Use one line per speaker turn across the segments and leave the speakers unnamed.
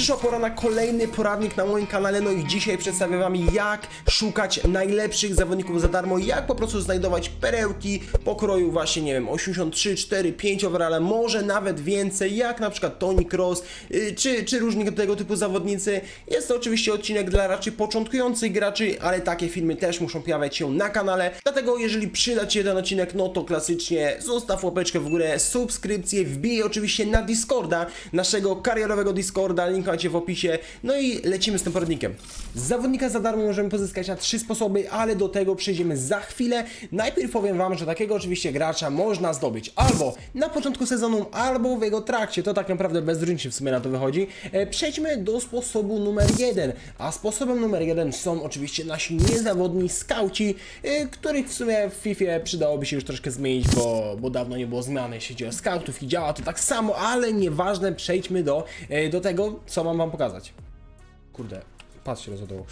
Przyszła pora na kolejny poradnik na moim kanale, no i dzisiaj przedstawię wam jak szukać najlepszych zawodników za darmo, jak po prostu znajdować perełki pokroju właśnie, nie wiem, 83, 4, 5 overalla, może nawet więcej, jak na przykład Tony Cross, czy, czy różni tego typu zawodnicy. Jest to oczywiście odcinek dla raczej początkujących graczy, ale takie filmy też muszą pojawiać się na kanale, dlatego jeżeli przyda Ci się ten odcinek, no to klasycznie zostaw łapeczkę w górę, subskrypcję, wbij oczywiście na Discorda, naszego karierowego Discorda, link macie w opisie, no i lecimy z tym poradnikiem. Zawodnika za darmo możemy pozyskać na trzy sposoby, ale do tego przejdziemy za chwilę. Najpierw powiem Wam, że takiego oczywiście gracza można zdobyć albo na początku sezonu, albo w jego trakcie, to tak naprawdę bezróżnie w sumie na to wychodzi. E, Przejdźmy do sposobu numer jeden, a sposobem numer jeden są oczywiście nasi niezawodni skauci, e, których w sumie w FIFA przydałoby się już troszkę zmienić, bo, bo dawno nie było zmiany, jeśli chodzi o skautów i działa to tak samo, ale nieważne, przejdźmy do, e, do tego, co mam Wam pokazać. Kurde, patrz się rozładowało.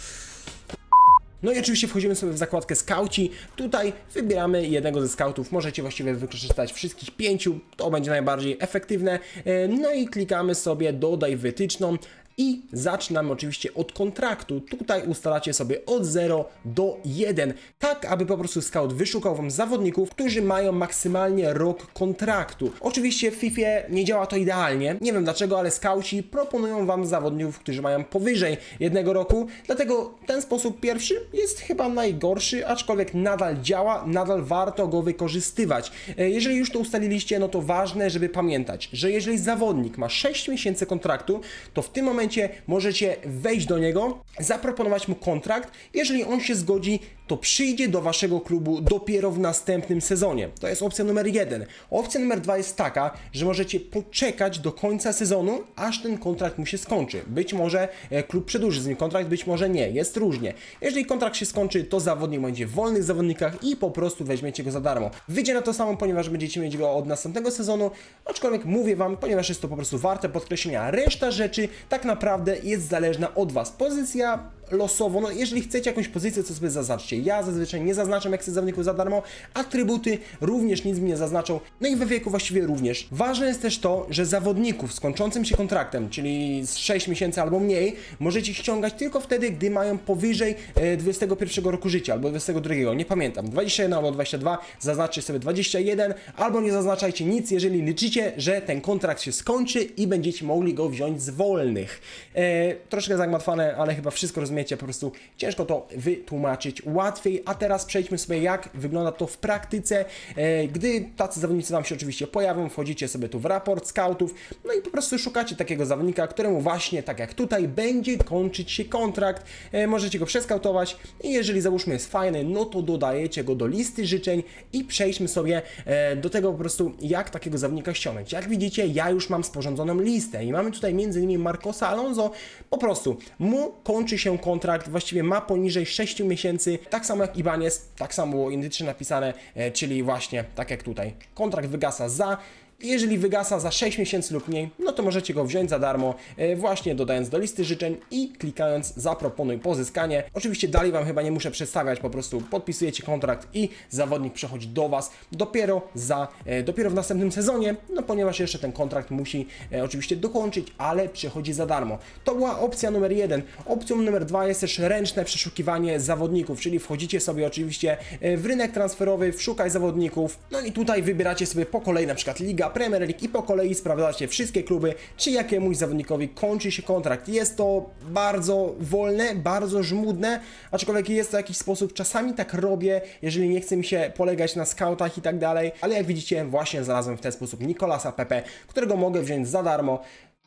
No i oczywiście wchodzimy sobie w zakładkę skauci. Tutaj wybieramy jednego ze skautów. Możecie właściwie wykorzystać wszystkich pięciu, to będzie najbardziej efektywne. E, No i klikamy sobie dodaj wytyczną. I zaczynamy oczywiście od kontraktu. Tutaj ustalacie sobie od 0 do 1, tak aby po prostu scout wyszukał Wam zawodników, którzy mają maksymalnie rok kontraktu. Oczywiście w FIFA nie działa to idealnie, nie wiem dlaczego, ale skauci proponują Wam zawodników, którzy mają powyżej jednego roku, dlatego ten sposób pierwszy jest chyba najgorszy, aczkolwiek nadal działa, nadal warto go wykorzystywać. E, Jeżeli już to ustaliliście, no to ważne, żeby pamiętać, że jeżeli zawodnik ma 6 miesięcy kontraktu, to w tym momencie możecie wejść do niego, zaproponować mu kontrakt. Jeżeli on się zgodzi, to przyjdzie do waszego klubu dopiero w następnym sezonie. To jest opcja numer jeden. Opcja numer dwa jest taka, że możecie poczekać do końca sezonu, aż ten kontrakt mu się skończy. Być może e, klub przedłuży z nim kontrakt, być może nie, jest różnie. Jeżeli kontrakt się skończy, to zawodnik będzie w wolnych zawodnikach i po prostu weźmiecie go za darmo. Wyjdzie na to samo, ponieważ będziecie mieć go od następnego sezonu, aczkolwiek mówię wam, ponieważ jest to po prostu warte podkreślenia. Reszta rzeczy tak naprawdę jest zależna od was. Pozycja losowo, no jeżeli chcecie jakąś pozycję, to sobie zaznaczcie. Ja zazwyczaj nie zaznaczam, jak zawodników za darmo, atrybuty również nic mi nie zaznaczą, no i we wieku właściwie również. Ważne jest też to, że zawodników z kończącym się kontraktem, czyli z 6 miesięcy albo mniej, możecie ściągać tylko wtedy, gdy mają powyżej e, 21 roku życia albo 22, nie pamiętam, 21 albo 22, zaznaczcie sobie 21, albo nie zaznaczajcie nic, jeżeli liczycie, że ten kontrakt się skończy i będziecie mogli go wziąć z wolnych. E, troszkę zagmatwane, ale chyba wszystko rozumiecie, po prostu ciężko to wytłumaczyć łatwiej, a teraz przejdźmy sobie jak wygląda to w praktyce, e, gdy tacy zawodnicy Wam się oczywiście pojawią, wchodzicie sobie tu w raport scoutów, no i po prostu szukacie takiego zawodnika, któremu właśnie, tak jak tutaj, będzie kończyć się kontrakt, e, możecie go przeskautować i jeżeli załóżmy jest fajny, no to dodajecie go do listy życzeń i przejdźmy sobie e, do tego po prostu, jak takiego zawodnika ściągnąć. Jak widzicie, ja już mam sporządzoną listę i mamy tutaj m.in. Marcosa Alonso, po prostu mu kończy się kontrakt, właściwie ma poniżej 6 miesięcy, tak samo jak Ibanez, tak samo było identycznie napisane, e, czyli właśnie tak jak tutaj. Kontrakt wygasa za jeżeli wygasa za 6 miesięcy lub mniej, no to możecie go wziąć za darmo, e, właśnie dodając do listy życzeń i klikając zaproponuj pozyskanie. Oczywiście dalej Wam chyba nie muszę przedstawiać, po prostu podpisujecie kontrakt i zawodnik przechodzi do Was dopiero za, e, dopiero w następnym sezonie, no ponieważ jeszcze ten kontrakt musi e, oczywiście dokończyć, ale przechodzi za darmo. To była opcja numer jeden. Opcją numer dwa jest też ręczne przeszukiwanie zawodników, czyli wchodzicie sobie oczywiście w rynek transferowy, w szukaj zawodników, no i tutaj wybieracie sobie po kolei na przykład Liga Premier League i po kolei sprawdzacie wszystkie kluby, czy jakiemuś zawodnikowi kończy się kontrakt. Jest to bardzo wolne, bardzo żmudne, aczkolwiek jest to jakiś sposób, czasami tak robię, jeżeli nie chce mi się polegać na scoutach i tak dalej, ale jak widzicie właśnie znalazłem w ten sposób Nikolasa Pepe, którego mogę wziąć za darmo,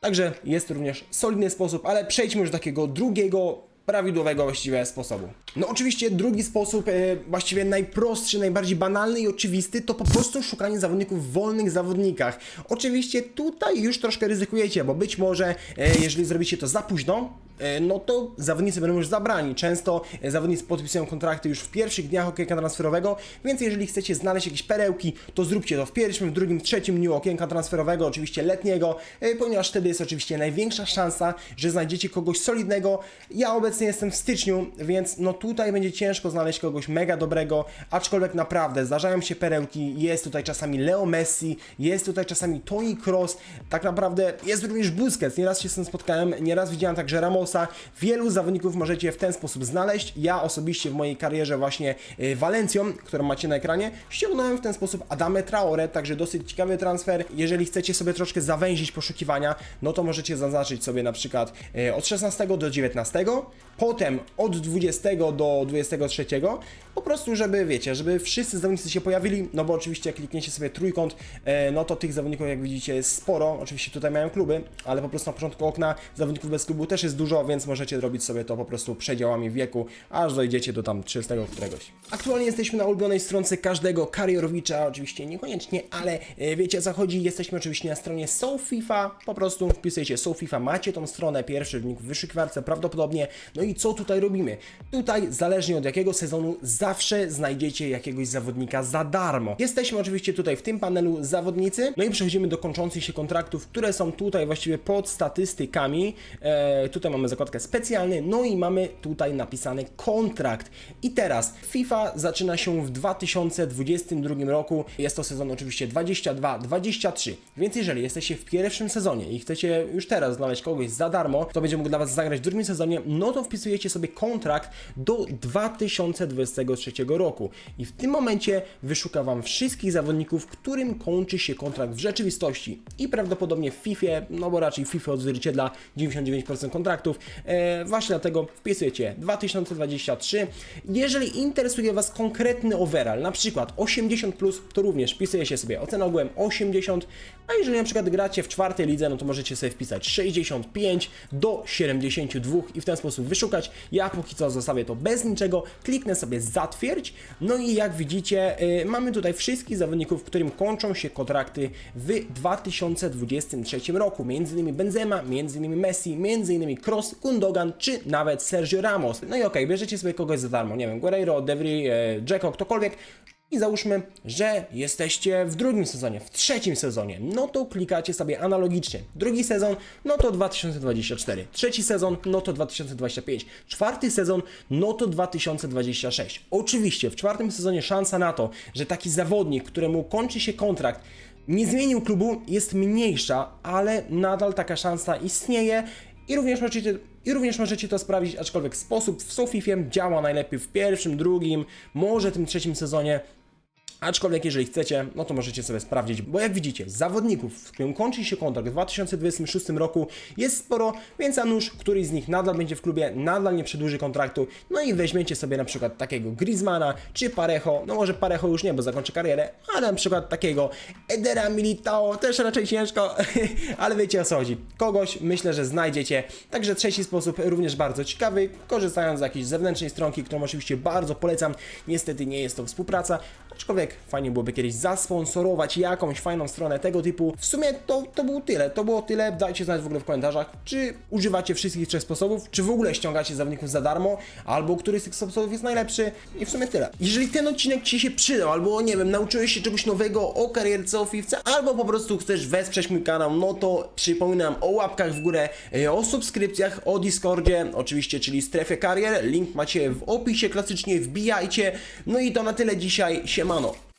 Także jest to również solidny sposób, ale przejdźmy już do takiego drugiego prawidłowego właściwie sposobu. No oczywiście drugi sposób, e, właściwie najprostszy, najbardziej banalny i oczywisty, to po prostu szukanie zawodników w wolnych zawodnikach. Oczywiście tutaj już troszkę ryzykujecie, bo być może e, jeżeli zrobicie to za późno, no to zawodnicy będą już zabrani. Często e, zawodnicy podpisują kontrakty już w pierwszych dniach okienka transferowego, więc jeżeli chcecie znaleźć jakieś perełki, to zróbcie to w pierwszym, w drugim, trzecim dniu okienka transferowego, oczywiście letniego, e, ponieważ wtedy jest oczywiście największa szansa, że znajdziecie kogoś solidnego. Ja obecnie jestem w styczniu, więc no tutaj będzie ciężko znaleźć kogoś mega dobrego, aczkolwiek naprawdę zdarzają się perełki, jest tutaj czasami Leo Messi, jest tutaj czasami Toni Kroos, tak naprawdę jest również Busquets, nieraz się z tym spotkałem, nieraz widziałem także Wielu zawodników możecie w ten sposób znaleźć, ja osobiście w mojej karierze właśnie y, Walencją, którą macie na ekranie, ściągnąłem w ten sposób Adame Traore, także dosyć ciekawy transfer, jeżeli chcecie sobie troszkę zawęzić poszukiwania, no to możecie zaznaczyć sobie na przykład y, od 16 do 19, potem od 20 do 23, po prostu, żeby wiecie, żeby wszyscy zawodnicy się pojawili, no bo oczywiście jak klikniecie sobie trójkąt, e, no to tych zawodników jak widzicie jest sporo, oczywiście tutaj mają kluby, ale po prostu na początku okna zawodników bez klubu też jest dużo, więc możecie robić sobie to po prostu przedziałami wieku, aż dojdziecie do tam 30 któregoś. Aktualnie jesteśmy na ulubionej stronce każdego karierowicza, oczywiście niekoniecznie, ale e, wiecie co chodzi, jesteśmy oczywiście na stronie SoFifa, po prostu wpisujecie SoFifa, macie tą stronę, pierwszy wynik w wyszukiwarce prawdopodobnie, no i co tutaj robimy? Tutaj, zależnie od jakiego sezonu, zawsze znajdziecie jakiegoś zawodnika za darmo. Jesteśmy oczywiście tutaj w tym panelu zawodnicy, no i przechodzimy do kończących się kontraktów, które są tutaj właściwie pod statystykami. E, tutaj mamy zakładkę specjalny, no i mamy tutaj napisany kontrakt. I teraz FIFA zaczyna się w 2022 roku. Jest to sezon oczywiście 22-23. Więc jeżeli jesteście w pierwszym sezonie i chcecie już teraz znaleźć kogoś za darmo, kto będzie mógł dla Was zagrać w drugim sezonie, no to wpisujecie sobie kontrakt do 2023 roku. I w tym momencie wyszuka Wam wszystkich zawodników, którym kończy się kontrakt w rzeczywistości. I prawdopodobnie w FIFA, no bo raczej FIFA odzwierciedla 99% kontraktów, e, właśnie dlatego wpisujecie 2023. Jeżeli interesuje Was konkretny overall, na przykład 80+, plus, to również wpisujecie sobie ocenę ogółem 80, a jeżeli na przykład gracie w czwartej lidze, no to możecie sobie wpisać 65 do 72 i w ten sposób wyszukać. Ja póki co zostawię to bez niczego, kliknę sobie zatwierdź, no i jak widzicie, y, mamy tutaj wszystkich zawodników, którym kończą się kontrakty w 2023 roku, między innymi Benzema, między innymi Messi, między innymi Kroos, Gundogan, czy nawet Sergio Ramos. No i okej, bierzecie sobie kogoś za darmo, nie wiem, Guerreiro, Devry, e, Dzeko, ktokolwiek, i załóżmy, że jesteście w drugim sezonie, w trzecim sezonie, no to klikacie sobie analogicznie. Drugi sezon, no to 2024. Trzeci sezon, no to 2025. Czwarty sezon, no to 2026. Oczywiście w czwartym sezonie szansa na to, że taki zawodnik, któremu kończy się kontrakt, nie zmienił klubu, jest mniejsza, ale nadal taka szansa istnieje i również możecie i również możecie to sprawdzić, aczkolwiek sposób w Sofifie działa najlepiej w pierwszym, drugim, może tym trzecim sezonie. Aczkolwiek jeżeli chcecie, no to możecie sobie sprawdzić, bo jak widzicie, zawodników, z którym kończy się kontrakt w 2026 roku jest sporo, więc Anusz, któryś z nich nadal będzie w klubie, nadal nie przedłuży kontraktu, no i weźmiecie sobie na przykład takiego Griezmana, czy Parejo, no może Parejo już nie, bo zakończy karierę, ale na przykład takiego Edera Militao, też raczej ciężko, ale wiecie o co chodzi. Kogoś myślę, że znajdziecie, także trzeci sposób również bardzo ciekawy, korzystając z jakiejś zewnętrznej stronki, którą oczywiście bardzo polecam, niestety nie jest to współpraca, aczkolwiek fajnie byłoby kiedyś zasponsorować jakąś fajną stronę tego typu. W sumie to, to było tyle, to było tyle, dajcie znać w ogóle w komentarzach, czy używacie wszystkich trzech sposobów, czy w ogóle ściągacie zawodników za darmo, albo który z tych sposobów jest najlepszy. I w sumie tyle. Jeżeli ten odcinek Ci się przydał, albo nie wiem, nauczyłeś się czegoś nowego o karierce o Fifce, albo po prostu chcesz wesprzeć mój kanał, no to przypominam o łapkach w górę, e, o subskrypcjach, o Discordzie, oczywiście, czyli strefie karier, link macie w opisie klasycznie, wbijajcie, no i to na tyle dzisiaj, シェ